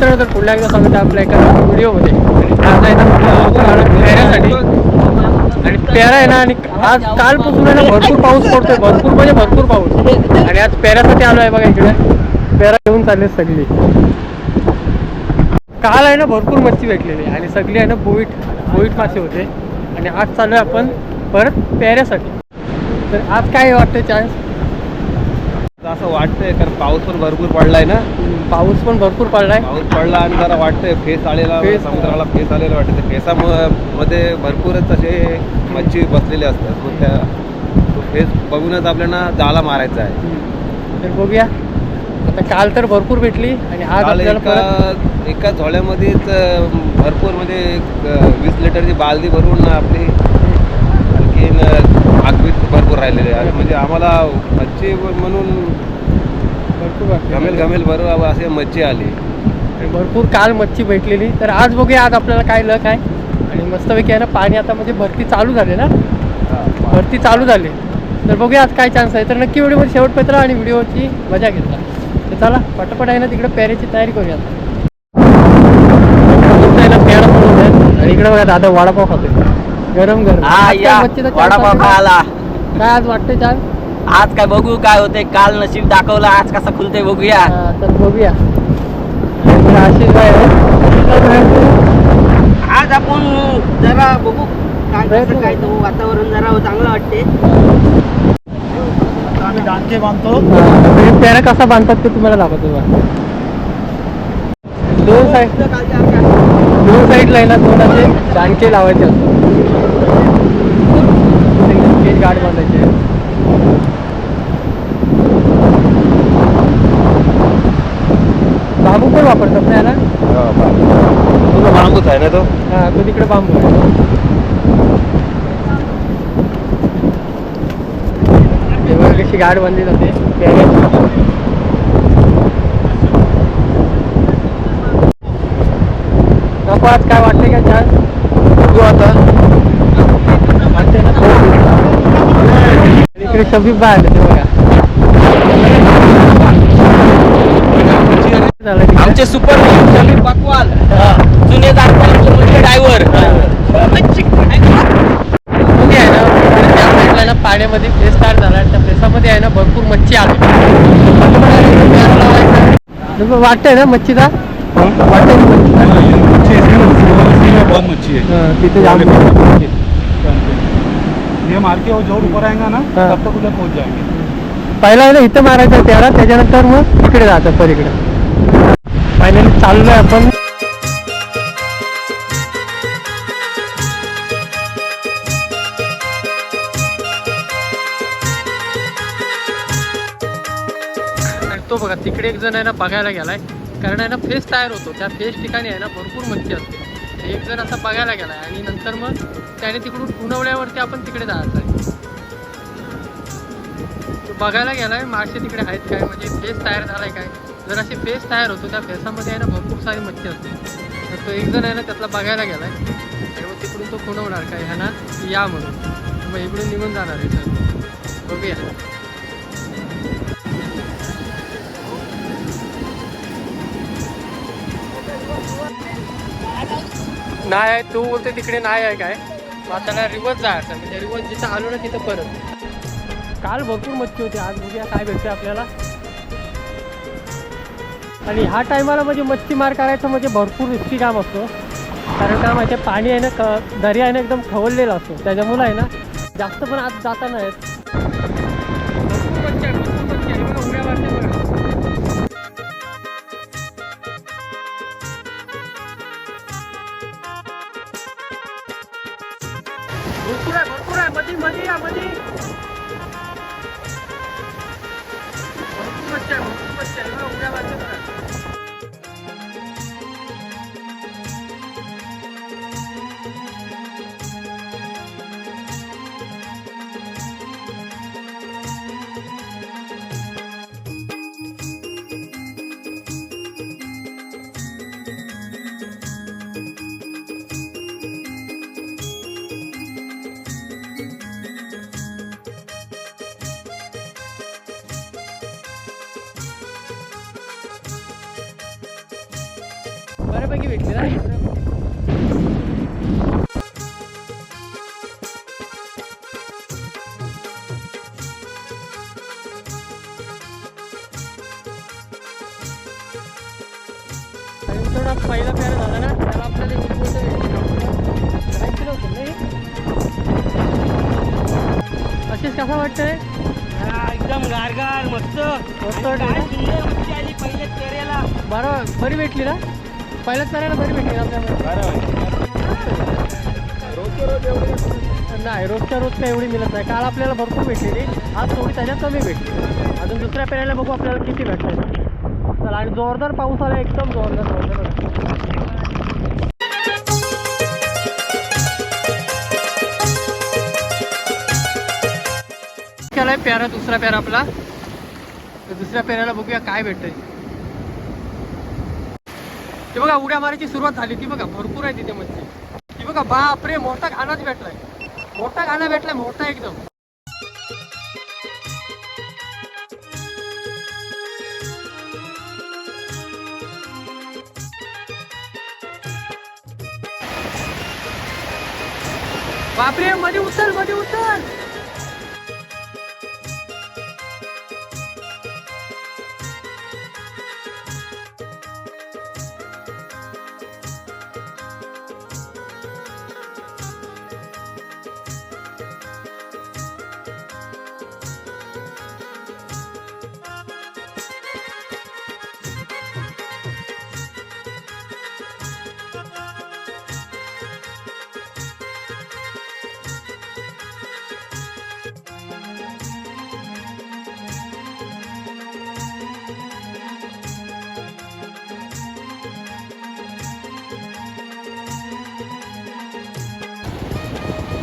मित्रांनो तर पुढल्या एकदा स्वागत आहे आपल्या एका व्हिडिओमध्ये आज आहे ना आणि पेहरा आहे ना आणि आज कालपासून आहे ना भरपूर पाऊस पडतोय भरपूर म्हणजे भरपूर पाऊस. आणि आज पेहऱ्यासाठी आलो आहे बघा इकडे. पेहरा घेऊन चालले सगळी. काल आहे ना भरपूर मच्छी भेटलेली. आणि सगळी आहे ना बोईट बोईट मासे होते. आणि आज चालू आहे आपण परत पेहऱ्यासाठी तर आज काय वाटतं चान्स असं वाटतंय कारण पाऊस पण भरपूर पडलाय ना. पाऊस पण भरपूर पडलाय. पाऊस पडला आणि जरा वाटतंय फेस आलेला फेस- समुद्राला फेस आलेला वाटतं फेसा मध्ये भरपूरच असे मच्छी बसलेले असतात. मग त्या तो फेस बघूनच आपल्याला जाळा मारायचा आहे. तर बघूया. आता काल तर भरपूर भेटली आणि आज काल आपल्याला परत एका एका झोळ्यामध्येच अं, भरपूर म्हणजे एक, अं, वीस लिटरची बालदी भरून आपली आणखीन अं, आगवीत भरपूर राहिलेले आहे म्हणजे आम्हाला मच्छी म्हणून भरपूर. घमेल घमेल बरोबर असे मच्छी आली. आणि भरपूर काल मच्छी भेटलेली. तर आज बघूया आज आपल्याला काय लक आहे. आणि मस्तपैकी आहे ना पाणी आता म्हणजे भरती चालू झाले ना? भरती चालू झाली. तर बघूया आज काय चान्स आहे. तर नक्की व्हिडिओमध्ये शेवट पेत्रा आणि व्हिडिओची मजा घेतला. तर चला पटापट आहे ना तिकडे पेऱ्याची तयारी करूया आता. आहेत आणि इकडे बघा दादा वडापाव खातोय. गरम गरम. हा आज काय या. मच्छीचा वडापाव आहे का? खायला. काय आज वाटतंय चान्स आज काय बघू काय होते काल नशीब दाखवलं आज कसा खुलते बघूया. हा, तर बघूया. आशिष भाई. आज आपण जरा बघू काय कसं काय. तो वातावरण जरा चांगलं वाटते. आम्ही डांके बांधतो. हा, म्हणजे पेरा कसा बांधतात ते तुम्हाला दाखवतो बघा. दोन साईड दोन साईडला आहे ना दोन असे दांडके लावायचे असतात. केज गाठ बांधायचे बांबू पण वापरतात ना याला? तुझा बांबूच आहे ना तो? हा तो तिकडे बांबू आहे. हे बघा कशी गाठ बांधली जाते. नको आज काय वाटतंय का छान? तू आता? वाटतंय ना? इकडे आले ते बघा. आमचे सुपर समीर पकवाल. जुने ड्रायव्हर आहे ना पाण्यामध्ये फेस स्टार्ट झाला त्या फेसामध्ये आहे ना भरपूर मच्छी आली. वाटतंय ना मच्छीचा वाटतंय मच्छी तिथे ये मार के वो जोर ऊपर आएगा ना। तब तक उधर पहुंच जाएंगे। पहिला आहे ना इथं मारायचं त्याला त्याच्यानंतर मग तिकडे जायचं पर इकडे फायनली चाललोय आपण आणि तो बघा तिकडे एक जण आहे ना बघायला गेलाय. कारण आहे ना फेस तयार होतो. त्या फेस ठिकाणी आहे ना भरपूर मच्छी असते. एक जण असा बघायला गेला आणि नंतर मग त्याने तिकडून उन्हवल्यावरती आपण तिकडे जायचं आहे. तो बघायला गेलाय मासे तिकडे आहेत काय म्हणजे फेस तयार झालाय काय. जर असे फेस तयार होतो त्या फेसामध्ये आहे ना भरपूर सारी मच्छी असते. तर तो एक जण आहे ना त्यातला बघायला गेलाय. आणि मग तिकडून तो खुणवणार काय ह्या ना या म्हणून. मग इकडून निघून जाणार आहे तर बघूया. नाही आहे तू बोलते तिकडे नाही आहे काय? मग आता रिवर्स जायचं म्हणजे रिवर्स जिथं आलो ना तिथं परत. काल भरपूर मच्छी होती. आज बघूया काय भेटते आपल्याला. आणि ह्या टायमाला म्हणजे मच्छी मार करायचं म्हणजे भरपूर रिस्की काम असतो. कारण का माहिती आहे, पाणी आहे ना क दर्या आहे ना एकदम खवललेला असतो. त्याच्यामुळं आहे ना जास्त पण आज जाता नाहीत भरपूर आहे भरपूर आहे मध्ये मध्ये या मध्ये भरपूर मच्छी आहे भरपूर बऱ्यापैकी भेटली ना. आज पहिला पेरा झाला ना त्याला आपल्याला एवढी गोष्ट भेटली. काय किलो होतं नाही असेच कसा वाटतंय? एकदम गारगार मस्त. मस्त काय ना? सुंदर मच्छी आली पहिल्याच पेऱ्याला बरं बरी भेटली ना? पहिल्याच पेरायला बरी भेटेल आपल्याला. नाही रोजच्या रोज काय एवढी मिळत नाही. काल आपल्याला भरपूर भेटलेली. आज थोडी त्याच्यात कमी भेटली. अजून दुसऱ्या पेरायला बघू आपल्याला किती भेटतात चला आणि जोरदार पाऊस आला एकदम जोरदार जोरदार केलाय पेरा दुसरा प्यारा आपला. तर दुसऱ्या पेऱ्याला बघूया काय भेटतं ते बघा उड्या मारायची सुरुवात झाली ती बघा भरपूर आहे तिथे मच्छी. ती बघा बापरे मोठा घाणाच भेटलाय. मोठा घाणा भेटलाय मोठा एकदम. बापरे मध्ये उचलमध्ये उचल.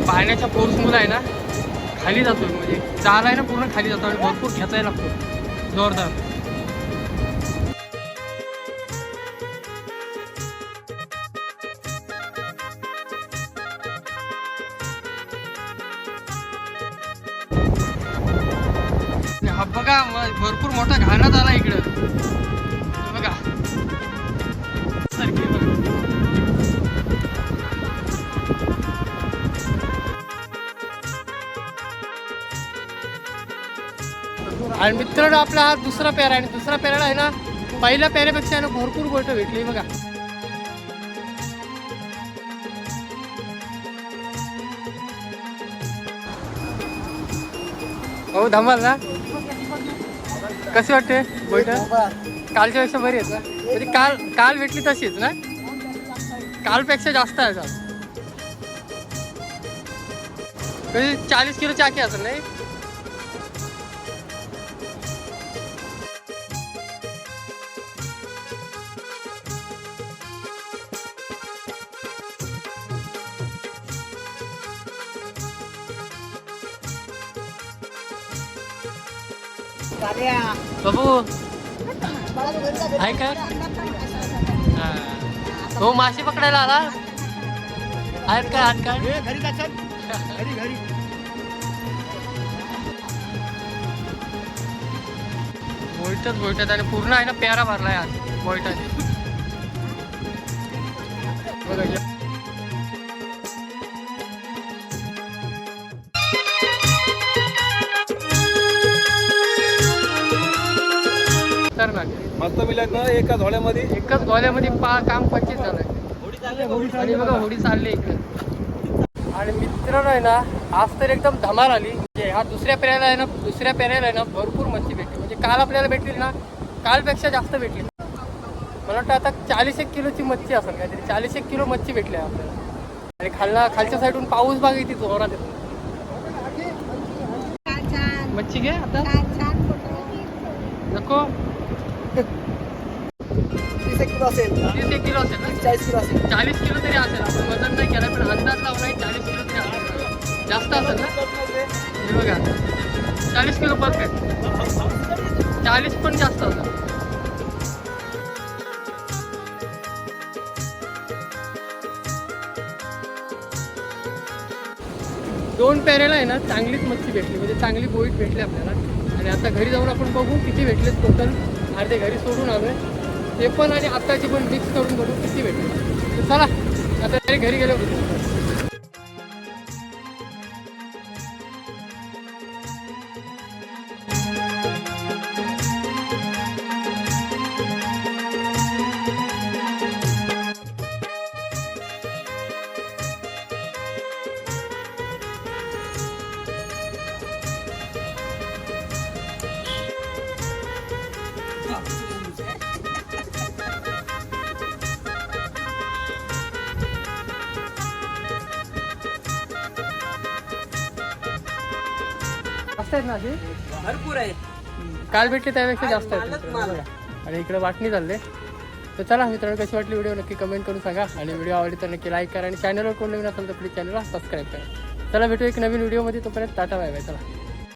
पाण्याच्या फोर्समुळे आहे ना खाली जातो म्हणजे चाल आहे ना पूर्ण खाली जातो आणि भरपूर खेचायला लागतो. जोरदार. हा बघा भरपूर मोठा घाणात आला इकडं. आणि मित्रांनो आपला हा दुसरा पेरा आणि दुसरा पेराला आहे ना पहिल्या पेऱ्यापेक्षा आहे ना भरपूर गोष्ट भेटली बघा. हो धमाल ना? कशी वाटते गोष्ट? कालच्या पेक्षा बरी आहेत ना? म्हणजे काल काल भेटली तशीच ना? कालपेक्षा जास्त आहे का म्हणजे चाळीस किलो चाकी असेल नाही? बाबू. आहे का हा. हो मासे पकडायला आला. आहेत का हात काय घरी का चल. घरी घरी. गोईटच गोईटत आणि पूर्ण आहे ना प्यारा भरलाय आज गोईटाने एकच गोल्यामध्ये पा काम पंचवीस झालं आणि बघा होडी चालली इकडे. आणि मित्रांनो आहे ना आज तर एकदम धमाल आली. म्हणजे हा दुसऱ्या पेऱ्याला आहे ना दुसऱ्या पेऱ्याला आहे ना भरपूर मच्छी भेटली. म्हणजे काल आपल्याला भेटली ना कालपेक्षा जास्त भेटली. मला वाटतं आता चाळीस एक किलोची मच्छी असेल काहीतरी चाळीस एक किलो मच्छी भेटली आहे आपल्याला. आणि खालना खालच्या साईडून पाऊस बाग येते जोरात. येतो मच्छी घे आता. नको. तीस एक किलो असेल. तीस एक किलो असेल ना? चाळीस किलो असेल. चाळीस किलो तरी असेल. आपण वजन नाही केलं पण अंदाज लावला चाळीस किलो तरी असेल. जास्त असेल ना? हे बघा. चाळीस किलो परफेक्ट चाळीस पण जास्त असेल. दोन पेरेला आहे ना चांगलीच मच्छी भेटली. म्हणजे चांगली बोईट भेटली आपल्याला. आणि आता घरी जाऊन आपण बघू किती भेटलेत टोटल अर्धे घरी सोडून आलो आहे ते पण आणि आत्ताची पण मिक्स करून बघू किती भेटेल. चला आता घरी गेलो जास्त आहेत ना भरपूर आहे काल भेटले त्यापेक्षा जास्त आहेत. आणि इकडे वाटणी चालले तर चला मित्रांनो कशी वाटली व्हिडिओ नक्की कमेंट करून सांगा. आणि व्हिडिओ आवडली तर नक्की लाईक करा आणि चॅनलवर कोण नवीन असेल तर प्लीज चॅनलला सबस्क्राईब करा. चला भेटू एक नवीन व्हिडिओमध्ये तोपर्यंत टाटा बाय बाय चला.